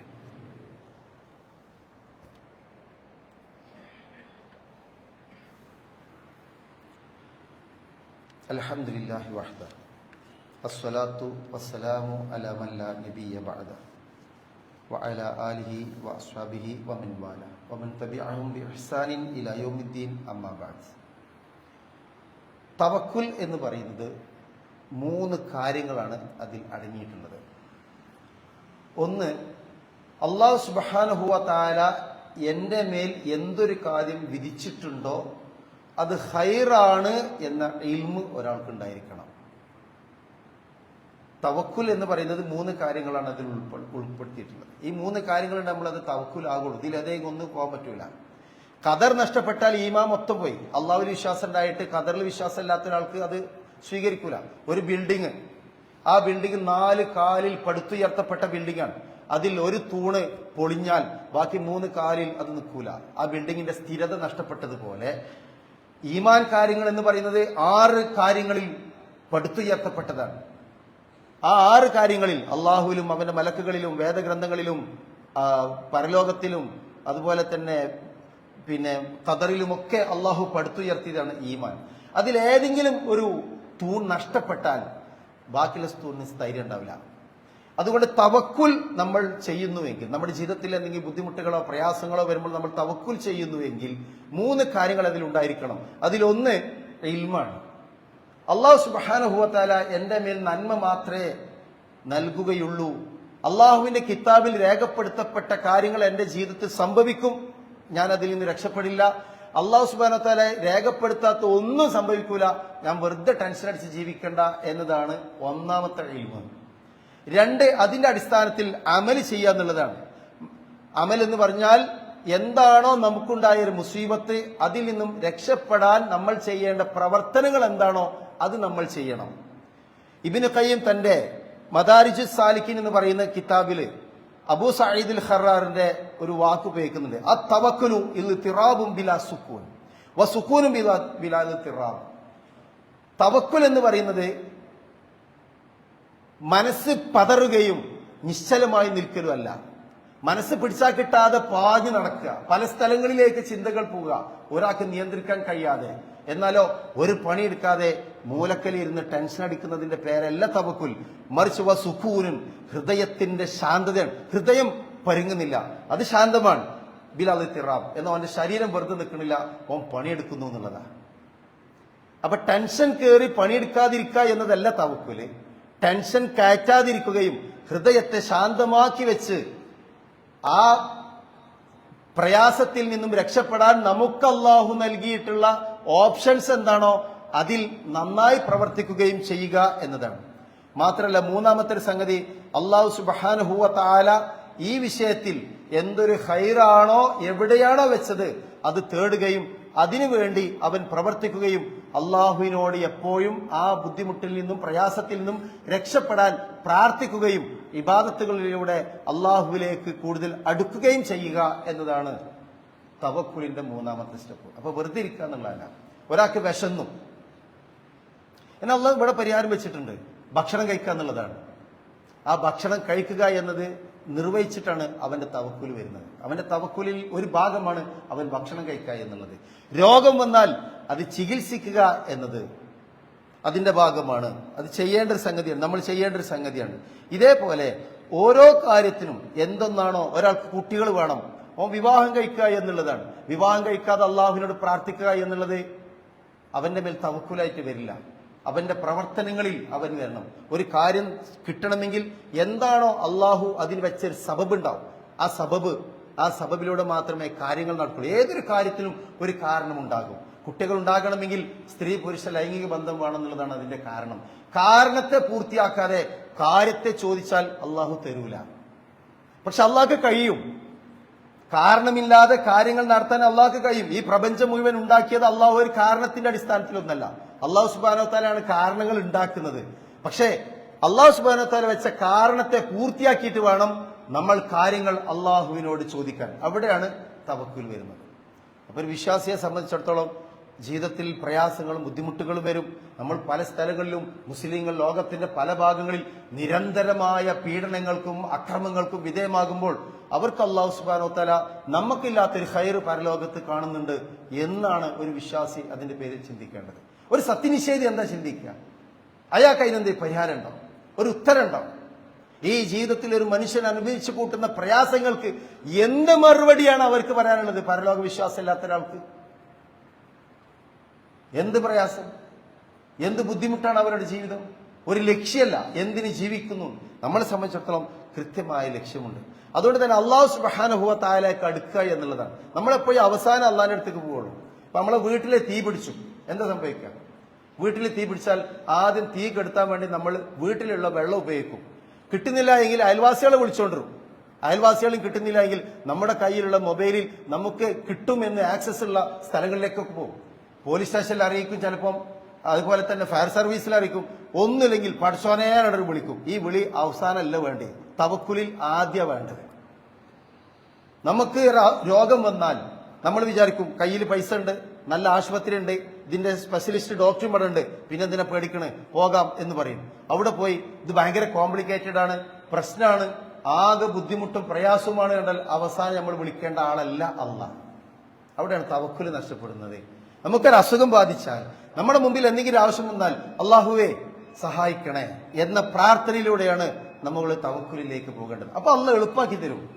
അലഹമുല്ലാഹി വഹദ. അസ്വലാത്തു വസ്സലാമു അലമല്ല നബിയ ബഅദ. വഅല ആലിഹി വഅസ്ഹാബിഹി വമിൻ ومن والاه ومن تبعهم بإحسان إلى يوم الدين أما بعد തവക്കുൽ എന്ന് പറയുന്നത് മൂന്ന് കാര്യങ്ങളാണ് അതിൽ അടങ്ങിയിട്ടുള്ളത് ഒന്ന് അള്ളാഹു സുബാനുഹുവ താല എൻ്റെ മേൽ എന്തൊരു കാര്യം വിധിച്ചിട്ടുണ്ടോ അത് ഹൈറാണ് എന്ന ഇൽമ് ഒരാൾക്കുണ്ടായിരിക്കണം തവക്കുൽ എന്ന് പറയുന്നത് മൂന്ന് കാര്യങ്ങളാണ് അതിൽ ഉൾപ്പെ- ഉൾപ്പെടുത്തിയിട്ടുള്ളത്. ഈ മൂന്ന് കാര്യങ്ങളുണ്ട് അത് തവക്കുൽ ആകുള്ളൂ. ഇതിലേതെങ്കിലും ഒന്നും പോകാൻ പറ്റൂല. ഖദർ നഷ്ടപ്പെട്ടാൽ ഈമാ മൊത്തം പോയി. അള്ളാഹുവിൽ വിശ്വാസം ഉണ്ടായിട്ട് ഖദറിൽ വിശ്വാസം ഇല്ലാത്ത ഒരാൾക്ക് അത് സ്വീകരിക്കൂല. ഒരു ബിൽഡിങ്. ആ ബിൽഡിംഗ് നാല് കാലിൽ പടുത്തുയർത്തപ്പെട്ട ബിൽഡിംഗാണ് അതിൽ ഒരു തൂണ് പൊളിഞ്ഞാൽ ബാക്കി മൂന്ന് കാലിൽ അത് നിൽക്കൂല. ആ ബിൽഡിങ്ങിന്റെ സ്ഥിരത നഷ്ടപ്പെട്ടതുപോലെ ഈമാൻ കാര്യങ്ങൾ എന്ന് പറയുന്നത് ആറ് കാര്യങ്ങളിൽ പടുത്തുയർത്തപ്പെട്ടതാണ്. ആ ആറ് കാര്യങ്ങളിൽ അള്ളാഹുവിലും അവന്റെ മലക്കുകളിലും വേദഗ്രന്ഥങ്ങളിലും പരലോകത്തിലും അതുപോലെ തന്നെ പിന്നെ ഖദറിലുമൊക്കെ അള്ളാഹു പടുത്തുയർത്തിയതാണ് ഈമാൻ. അതിലേതെങ്കിലും ഒരു തൂൺ നഷ്ടപ്പെട്ടാൽ ബാക്കിയുള്ള തൂണിന് സ്ഥൈര്യം ഉണ്ടാവില്ല. അതുകൊണ്ട് തവക്കുൽ നമ്മൾ ചെയ്യുന്നുവെങ്കിൽ നമ്മുടെ ജീവിതത്തിൽ എന്തെങ്കിലും ബുദ്ധിമുട്ടുകളോ പ്രയാസങ്ങളോ വരുമ്പോൾ നമ്മൾ തവക്കുൽ ചെയ്യുന്നുവെങ്കിൽ മൂന്ന് കാര്യങ്ങൾ അതിലുണ്ടായിരിക്കണം അതിലൊന്ന് ഇൽമാണ്. അള്ളാഹു സുബാനുഭവത്താല എന്റെ മേൽ നന്മ മാത്രമേ നൽകുകയുള്ളൂ. അള്ളാഹുവിന്റെ കിതാബിൽ രേഖപ്പെടുത്തപ്പെട്ട കാര്യങ്ങൾ എന്റെ ജീവിതത്തിൽ സംഭവിക്കും. ഞാൻ അതിൽ നിന്ന് രക്ഷപ്പെടില്ല. അള്ളാഹു സുബാനത്താല രേഖപ്പെടുത്താത്ത ഒന്നും സംഭവിക്കൂല. ഞാൻ വെറുതെ ടെൻഷൻ അടിച്ച് ജീവിക്കണ്ട എന്നതാണ് ഒന്നാമത്തെ ഇൽമ രണ്ട് അതിന്റെ അടിസ്ഥാനത്തിൽ അമൽ ചെയ്യുക എന്നുള്ളതാണ്. അമൽ എന്ന് പറഞ്ഞാൽ എന്താണോ നമുക്കുണ്ടായ ഒരു മുസീബത്ത് അതിൽ നിന്നും രക്ഷപ്പെടാൻ നമ്മൾ ചെയ്യേണ്ട പ്രവർത്തനങ്ങൾ എന്താണോ അത് നമ്മൾ ചെയ്യണം. ഇബിന് കയ്യം തന്റെ മദാരിജു സാലിഖിൻ എന്ന് പറയുന്ന കിതാബിൽ അബൂ സയ്യിദുൽ ഖറാറിന്റെ ഒരു വാക്ക് ഉപയോഗിക്കുന്നുണ്ട്. ആ തവക്കുലു ഇത് തിറാബും ബിലാ സുക്കൂൻ വ സുക്കൂനും ബിലാ ബിലാ തിറാബ്. തവക്കുൽ എന്ന് പറയുന്നത് മനസ്സ് പതറുകയും നിശ്ചലമായി നിൽക്കലുമല്ല മനസ്സ് പിടിച്ചാൽ കിട്ടാതെ പാഞ്ഞു നടക്കുക. പല സ്ഥലങ്ങളിലേക്ക് ചിന്തകൾ പോവുക. ഒരാൾക്ക് നിയന്ത്രിക്കാൻ കഴിയാതെ. എന്നാലോ ഒരു പണിയെടുക്കാതെ മൂലക്കലിൽ ഇരുന്ന് ടെൻഷൻ അടിക്കുന്നതിന്റെ പേരല്ല തവക്കുൽ. മറിച്ച് വ സുഖൂനും ഹൃദയത്തിന്റെ ശാന്തതയാണ്. ഹൃദയം പരുങ്ങുന്നില്ല. അത് ശാന്തമാണ്. ബിലാൽ തിറാം. എന്ന അവന്റെ ശരീരം വെറുതെ നിൽക്കണില്ല അവൻ പണിയെടുക്കുന്നു എന്നുള്ളതാണ്. അപ്പൊ ടെൻഷൻ കയറി പണിയെടുക്കാതിരിക്കുക എന്നതല്ല തവക്കുൽ ടെൻഷൻ കയറ്റാതിരിക്കുകയും ഹൃദയത്തെ ശാന്തമാക്കി വെച്ച് ആ പ്രയാസത്തിൽ നിന്നും രക്ഷപ്പെടാൻ നമുക്ക് അള്ളാഹു നൽകിയിട്ടുള്ള ഓപ്ഷൻസ് എന്താണോ അതിൽ നന്നായി പ്രവർത്തിക്കുകയും ചെയ്യുക എന്നതാണ്. മാത്രമല്ല മൂന്നാമത്തെ ഒരു സംഗതി അള്ളാഹു സുബാനുഹുവ താല ഈ വിഷയത്തിൽ എന്തൊരു ഹൈറാണോ എവിടെയാണോ വെച്ചത് അത് തേടുകയും അതിനുവേണ്ടി അവൻ പ്രവർത്തിക്കുകയും അള്ളാഹുവിനോട് എപ്പോഴും ആ ബുദ്ധിമുട്ടിൽ നിന്നും പ്രയാസത്തിൽ നിന്നും രക്ഷപ്പെടാൻ പ്രാർത്ഥിക്കുകയും ഇബാദത്തുകളിലൂടെ അള്ളാഹുവിലേക്ക് കൂടുതൽ അടുക്കുകയും ചെയ്യുക എന്നതാണ് തവക്കുളിന്റെ മൂന്നാമത്തെ സ്റ്റെപ്പ്. അപ്പൊ വെറുതെ ഇരിക്കുക എന്നുള്ളതല്ല. ഒരാൾക്ക് വിശന്നു. എന്നാൽ ഇവിടെ പരിഹാരം വെച്ചിട്ടുണ്ട്. ഭക്ഷണം കഴിക്കുക എന്നുള്ളതാണ്. ആ ഭക്ഷണം കഴിക്കുക എന്നത് നിർവഹിച്ചിട്ടാണ് അവന്റെ തവക്കുൽ വരുന്നത്. അവന്റെ തവക്കുലിൽ ഒരു ഭാഗമാണ് അവൻ ഭക്ഷണം കഴിക്കുക എന്നുള്ളത്. രോഗം വന്നാൽ അത് ചികിത്സിക്കുക എന്നത് അതിന്റെ ഭാഗമാണ്. അത് ചെയ്യേണ്ട ഒരു സംഗതിയാണ്. നമ്മൾ ചെയ്യേണ്ട ഒരു സംഗതിയാണ്. ഇതേപോലെ ഓരോ കാര്യത്തിനും എന്തൊന്നാണോ ഒരാൾക്ക് കുട്ടികൾ വേണം ഓ വിവാഹം കഴിക്കുക എന്നുള്ളതാണ്. വിവാഹം കഴിക്കാതെ അള്ളാഹുവിനോട് പ്രാർത്ഥിക്കുക എന്നുള്ളത് അവന്റെ മേൽ തവക്കുലായിട്ട് വരില്ല. അവന്റെ പ്രവർത്തനങ്ങളിൽ അവൻ വരണം. ഒരു കാര്യം കിട്ടണമെങ്കിൽ എന്താണോ അള്ളാഹു അതിന് വെച്ചൊരു സബബ് ഉണ്ടാവും ആ സബബ് ആ സബബിലൂടെ മാത്രമേ കാര്യങ്ങൾ നടക്കുള്ളൂ. ഏതൊരു കാര്യത്തിനും ഒരു കാരണമുണ്ടാകും. കുട്ടികൾ ഉണ്ടാകണമെങ്കിൽ സ്ത്രീ പുരുഷ ലൈംഗിക ബന്ധം വേണമെന്നുള്ളതാണ് അതിന്റെ കാരണം. കാരണത്തെ പൂർത്തിയാക്കാതെ കാര്യത്തെ ചോദിച്ചാൽ അള്ളാഹു തരൂല. പക്ഷെ അള്ളാഹ്ക്ക് കഴിയും. കാരണമില്ലാതെ കാര്യങ്ങൾ നടത്താൻ അള്ളാഹ്ക്ക് കഴിയും. ഈ പ്രപഞ്ചം മുഴുവൻ ഉണ്ടാക്കിയത് അള്ളാഹു ഒരു കാരണത്തിന്റെ അടിസ്ഥാനത്തിലൊന്നല്ല. അള്ളാഹു സുബാനോ താലാണ് കാരണങ്ങൾ ഉണ്ടാക്കുന്നത്. പക്ഷേ അള്ളാഹു സുബാനോ താല വെച്ച കാരണത്തെ പൂർത്തിയാക്കിയിട്ട് വേണം നമ്മൾ കാര്യങ്ങൾ അള്ളാഹുവിനോട് ചോദിക്കാൻ. അവിടെയാണ് തവക്കുൽ വരുന്നത്. അപ്പൊ ഒരു വിശ്വാസിയെ സംബന്ധിച്ചിടത്തോളം ജീവിതത്തിൽ പ്രയാസങ്ങളും ബുദ്ധിമുട്ടുകളും വരും. നമ്മൾ പല സ്ഥലങ്ങളിലും മുസ്ലിങ്ങൾ ലോകത്തിന്റെ പല ഭാഗങ്ങളിൽ നിരന്തരമായ പീഡനങ്ങൾക്കും അക്രമങ്ങൾക്കും വിധേയമാകുമ്പോൾ അവർക്ക് അള്ളാഹു സുബാനോ തല നമുക്കില്ലാത്തൊരു ഹൈർ പരലോകത്ത് കാണുന്നുണ്ട് എന്നാണ് ഒരു വിശ്വാസി അതിന്റെ പേരിൽ ചിന്തിക്കേണ്ടത്. ഒരു സത്യനിഷേധി എന്താ ചിന്തിക്കുക? അയാൾക്ക് അതിനെന്ത് പരിഹാരം ഉണ്ടാവും ഒരു ഉത്തരം ഉണ്ടാവും ഈ ജീവിതത്തിൽ ഒരു മനുഷ്യൻ അനുഭവിച്ചു കൂട്ടുന്ന പ്രയാസങ്ങൾക്ക് എന്ത് മറുപടിയാണ് അവർക്ക് പറയാനുള്ളത്? പരലോക വിശ്വാസം ഇല്ലാത്ത ഒരാൾക്ക്? എന്ത് പ്രയാസം? എന്ത് ബുദ്ധിമുട്ടാണ് അവരുടെ ജീവിതം? ഒരു ലക്ഷ്യമല്ല. എന്തിന് ജീവിക്കുന്നു? നമ്മളെ സംബന്ധിച്ചിടത്തോളം കൃത്യമായ ലക്ഷ്യമുണ്ട്. അതുകൊണ്ട് തന്നെ അള്ളാഹു സുബാനുഭവത്തായാലേക്ക് അടുക്കുക എന്നുള്ളതാണ്. നമ്മളെപ്പോഴും അവസാനം അള്ളാഹിന്റെ അടുത്തേക്ക് പോവുള്ളൂ. അപ്പൊ നമ്മളെ വീട്ടിലെ തീ പിടിച്ചു. എന്താ സംഭവിക്കുക? വീട്ടിൽ തീ പിടിച്ചാൽ ആദ്യം തീ കെടുത്താൻ വേണ്ടി നമ്മൾ വീട്ടിലുള്ള വെള്ളം ഉപയോഗിക്കും. കിട്ടുന്നില്ല എങ്കിൽ അയൽവാസികളെ വിളിച്ചോണ്ടിരും അയൽവാസികളും കിട്ടുന്നില്ല എങ്കിൽ നമ്മുടെ കയ്യിലുള്ള മൊബൈലിൽ നമുക്ക് കിട്ടുമെന്ന് ആക്സസ് ഉള്ള സ്ഥലങ്ങളിലേക്കൊക്കെ പോകും. പോലീസ് സ്റ്റേഷനിൽ അറിയിക്കും ചിലപ്പം. അതുപോലെ തന്നെ ഫയർ സർവീസിൽ അറിയിക്കും. ഒന്നുമില്ലെങ്കിൽ പഠിച്ചോനേനൊരു വിളിക്കും. ഈ വിളി അവസാനമല്ല വേണ്ടി തവക്കുലിൽ ആദ്യ വേണ്ടത്. നമുക്ക് രോഗം വന്നാൽ നമ്മൾ വിചാരിക്കും കയ്യിൽ പൈസ ഉണ്ട്. നല്ല ആശുപത്രി ഉണ്ട് ഇതിന്റെ സ്പെഷ്യലിസ്റ്റ് ഡോക്ടറും ഇവിടെ ഉണ്ട് പിന്നെ എന്തിനാ പേടിക്കണ്? പോകാം എന്ന് പറയും. അവിടെ പോയി ഇത് ഭയങ്കര കോംപ്ലിക്കേറ്റഡ് ആണ് പ്രശ്നമാണ് ആകെ ബുദ്ധിമുട്ടും പ്രയാസവുമാണ് കണ്ടാൽ അവസാനം നമ്മൾ വിളിക്കേണ്ട ആളല്ല അല്ല അവിടെയാണ് തവക്കുൽ നഷ്ടപ്പെടുന്നത്. നമുക്കൊരു അസുഖം ബാധിച്ചാൽ നമ്മുടെ മുമ്പിൽ എന്തെങ്കിലും ആവശ്യം വന്നാൽ അള്ളാഹുവേ സഹായിക്കണേ എന്ന പ്രാർത്ഥനയിലൂടെയാണ് നമ്മൾ തവക്കുലിലേക്ക് പോകേണ്ടത്. അപ്പൊ അള്ള എളുപ്പാക്കി തരും.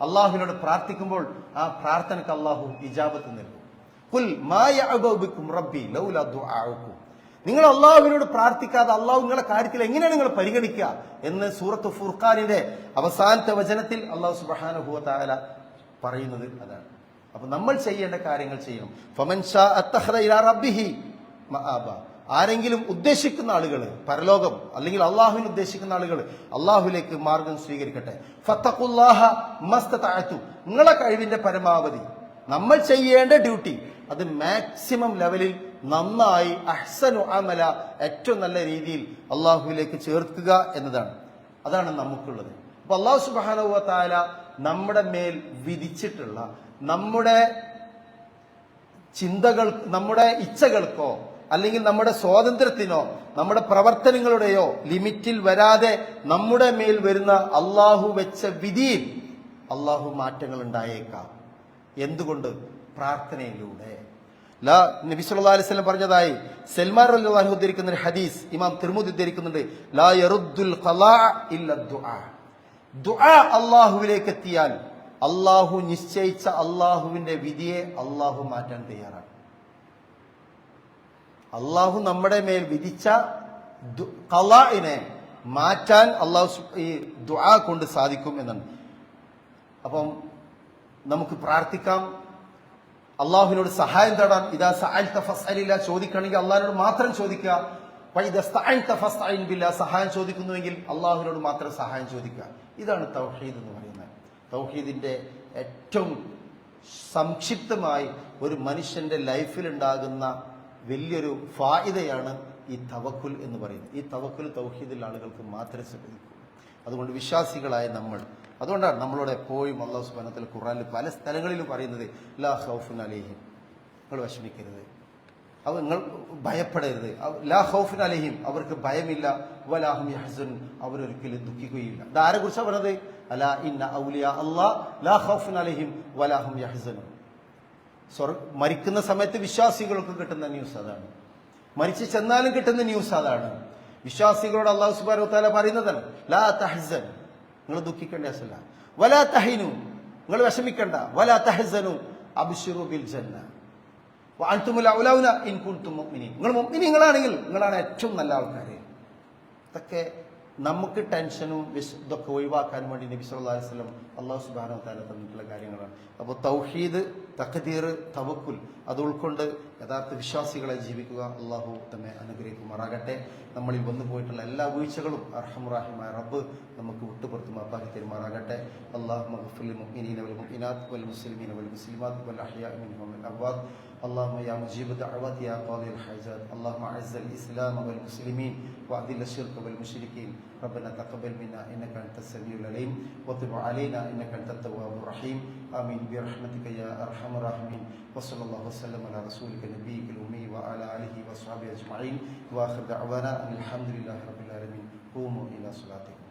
അള്ളാഹുവിനോട് പ്രാർത്ഥിക്കുമ്പോൾ ആ പ്രാർത്ഥനക്ക് അള്ളാഹു ഇജാബത്ത് നൽകും. നിങ്ങൾ അള്ളാഹുവിനോട് പ്രാർത്ഥിക്കാതെ അള്ളാഹു നിങ്ങളുടെ കാര്യത്തിൽ എങ്ങനെയാണ് നിങ്ങൾ പരിഗണിക്കുക എന്ന് സൂറത്ത് ഫുർഖാനിന്റെ അവസാനത്തെ വചനത്തിൽ അള്ളാഹു തആല പറയുന്നത് അതാണ്. അപ്പൊ നമ്മൾ ചെയ്യേണ്ട കാര്യങ്ങൾ ചെയ്യണം. റബ്ബിഹി ആരെങ്കിലും ഉദ്ദേശിക്കുന്ന ആളുകൾ പരലോകം അല്ലെങ്കിൽ അള്ളാഹുവിന് ഉദ്ദേശിക്കുന്ന ആളുകൾ അള്ളാഹുലേക്ക് മാർഗം സ്വീകരിക്കട്ടെ. ഫത്തഖുല്ലാഹ മസ്തതഅതു. നിങ്ങളെ കഴിവിന്റെ പരമാവധി. നമ്മൾ ചെയ്യേണ്ട ഡ്യൂട്ടി അത് മാക്സിമം ലെവലിൽ നന്നായി അഹ്സനു അമല ഏറ്റവും നല്ല രീതിയിൽ അള്ളാഹുവിലേക്ക് ചേർക്കുക എന്നതാണ്. അതാണ് നമുക്കുള്ളത്. അപ്പൊ അള്ളാഹു സുബാനുവ താല നമ്മുടെ മേൽ വിധിച്ചിട്ടുള്ള നമ്മുടെ ചിന്തകൾ നമ്മുടെ ഇച്ഛകൾക്കോ അല്ലെങ്കിൽ നമ്മുടെ സ്വാതന്ത്ര്യത്തിനോ നമ്മുടെ പ്രവർത്തനങ്ങളുടെയോ ലിമിറ്റിൽ വരാതെ നമ്മുടെ മേൽ വരുന്ന അള്ളാഹു വെച്ച വിധിയിൽ അള്ളാഹു മാറ്റങ്ങൾ ഉണ്ടായേക്കാം. എന്തുകൊണ്ട്? പ്രാർത്ഥനയിലൂടെ. ലാ നബി അലൈഹി പറഞ്ഞതായി സൽമാൻ റളിയല്ലാഹു ഉദ്ധരിക്കുന്ന ഒരു ഹദീസ് ഇമാം തിരുമുദ് ഉദ്ധരിക്കുന്നുണ്ട്. ലാ അള്ളാഹുവിലേക്ക് എത്തിയാൽ അള്ളാഹു നിശ്ചയിച്ച അള്ളാഹുവിന്റെ വിധിയെ അള്ളാഹു മാറ്റാൻ തയ്യാറാണ്. അള്ളാഹു നമ്മുടെ മേൽ വിധിച്ച കലാഇനെ മാറ്റാൻ അള്ളാഹു ഈ ദുആ കൊണ്ട് സാധിക്കും എന്നാണ്. അപ്പം നമുക്ക് പ്രാർത്ഥിക്കാം. അള്ളാഹുവിനോട് സഹായം തേടാൻ ഇതാ സഅൽത ഫസ്അലില്ല ചോദിക്കണമെങ്കിൽ അള്ളാഹിനോട് മാത്രം ചോദിക്കുക. സഹായം ചോദിക്കുന്നുവെങ്കിൽ അള്ളാഹുവിനോട് മാത്രം സഹായം ചോദിക്കുക. ഇതാണ് തൗഹീദ് എന്ന് പറയുന്നത്. തൗഹീദിന്റെ ഏറ്റവും സംക്ഷിപ്തമായി ഒരു മനുഷ്യന്റെ ലൈഫിൽ ഉണ്ടാകുന്ന വലിയൊരു ഫായിദയാണ് ഈ തവക്കുൽ എന്ന് പറയുന്നത്. ഈ തവക്കുൽ തൗഹീദിൽ ആളുകൾക്ക് മാത്രമേ ശ്രദ്ധിക്കൂ. അതുകൊണ്ട് വിശ്വാസികളായ നമ്മൾ അതുകൊണ്ടാണ് നമ്മളോട് എപ്പോഴും അള്ളാഹു സുബാനത്തിൽ ഖുറാനിൽ പല സ്ഥലങ്ങളിലും പറയുന്നത് ലാ ഹൗഫുൻ അലേഹിം. നിങ്ങൾ വിഷമിക്കരുത്. അവ നിങ്ങൾ ഭയപ്പെടരുത്. ലാ ഹൗഫുൻ അലേഹിം. അവർക്ക് ഭയമില്ല. വലാഹും യഹ്സുൻ. അവരൊരിക്കലും ദുഃഖിക്കുകയില്ല. ഇത് ആരെ കുറിച്ചാണ് പറഞ്ഞത്? അലാ ഇന്ന ഔലിയ അള്ളാ ലാ ഹൗഫുൻ അലേഹിം വലാഹും യഹസൻ. മരിക്കുന്ന സമയത്ത് വിശ്വാസികൾക്ക് കിട്ടുന്ന ന്യൂസ് അതാണ്. മരിച്ചു ചെന്നാലും കിട്ടുന്ന ന്യൂസ് അതാണ്. വിശ്വാസികളോട് അള്ളാഹു സുബാൻ താല പറയുന്നതാണ് ലാ തഹസൻ. നിങ്ങൾ ദുഃഖിക്കേണ്ട ആവശ്യമില്ല. വല തഹിനു നിങ്ങൾ വിഷമിക്കേണ്ട. വല തഹസനു അബിഷുബിൽ ബിൽ ജന്ന. നിങ്ങളാണെങ്കിൽ ഇൻ നിങ്ങൾ നിങ്ങളാണ് ഏറ്റവും നല്ല ആൾക്കാർ ഇതൊക്കെ നമുക്ക് ടെൻഷനും വിശ- ഇതൊക്കെ ഒഴിവാക്കാൻ വേണ്ടി നബി അലൈഹി വസല്ലം അള്ളാഹു സുബ്ഹാനഹു വതആല തന്നിട്ടുള്ള കാര്യങ്ങളാണ്. അപ്പോൾ തൗഹീദ് തഖദീർ തവക്കുൽ അത് ഉൾക്കൊണ്ട് യഥാർത്ഥ വിശ്വാസികളെ ജീവിക്കുക അള്ളാഹു നമ്മെ അനുഗ്രഹിക്കുമാറാകട്ടെ. നമ്മളിൽ വന്നു പോയിട്ടുള്ള എല്ലാ വീഴ്ചകളും അർഹമുറാഹിമായ റബ്ബ് നമുക്ക് വിട്ടുപുറത്ത് മാപ്പാക്കി തരുമാറാകട്ടെ. അള്ളാഹു മഗ്ഫിൽ മുഅ്മിനീന വൽ മുഅ്മിനാത്ത് വൽ മുസ്ലിമീന വൽ മുസ്ലിമാത്ത് വൽ അഹ്യാ മിൻഹും വൽ اللهم يا مجيب الدعوات يا قاضي الحاجات. اللهم اعز الاسلام والمسلمين واذل الشرك والمشركين. ربنا تقبل منا إنك أنت السميع العليم. وتب علينا إنك أنت التواب الرحيم. آمين. برحمتك يا أرحم الراحمين. وصلى الله وسلم على رسولك نبيك الأمي وعلى آله وصحبه أجمعين. وآخر دعوانا أن الحمد لله رب العالمين. قوموا إلى صلاتكم.